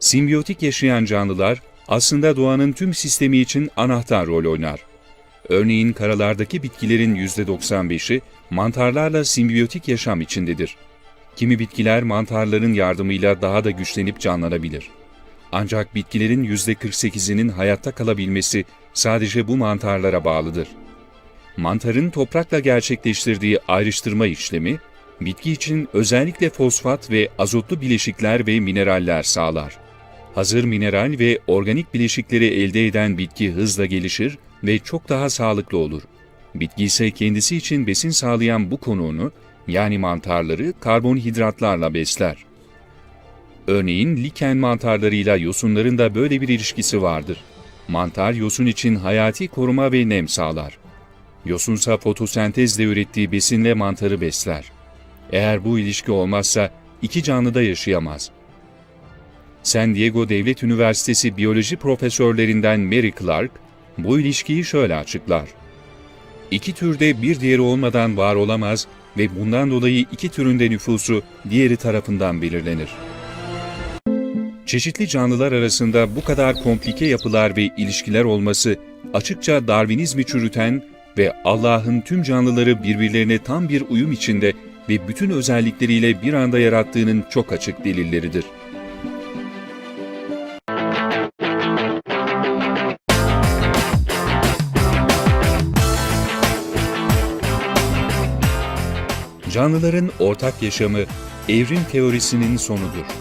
Simbiyotik yaşayan canlılar aslında doğanın tüm sistemi için anahtar rol oynar. Örneğin karalardaki bitkilerin %95'i mantarlarla simbiyotik yaşam içindedir. Kimi bitkiler mantarların yardımıyla daha da güçlenip canlanabilir. Ancak bitkilerin %48'inin hayatta kalabilmesi sadece bu mantarlara bağlıdır. Mantarın toprakla gerçekleştirdiği ayrıştırma işlemi, bitki için özellikle fosfat ve azotlu bileşikler ve mineraller sağlar. Hazır mineral ve organik bileşikleri elde eden bitki hızla gelişir ve çok daha sağlıklı olur. Bitki ise kendisi için besin sağlayan bu konuğunu, yani mantarları karbonhidratlarla besler. Örneğin liken mantarlarıyla yosunların da böyle bir ilişkisi vardır. Mantar yosun için hayati koruma ve nem sağlar. Yosunsa fotosentezle ürettiği besinle mantarı besler. Eğer bu ilişki olmazsa iki canlı da yaşayamaz. San Diego Devlet Üniversitesi biyoloji profesörlerinden Mary Clark bu ilişkiyi şöyle açıklar. İki türde bir diğeri olmadan var olamaz ve bundan dolayı iki türün de nüfusu diğeri tarafından belirlenir. Çeşitli canlılar arasında bu kadar komplike yapılar ve ilişkiler olması açıkça Darwinizmi çürüten ve Allah'ın tüm canlıları birbirlerine tam bir uyum içinde ve bütün özellikleriyle bir anda yarattığının çok açık delilleridir. Canlıların ortak yaşamı evrim teorisinin sonudur.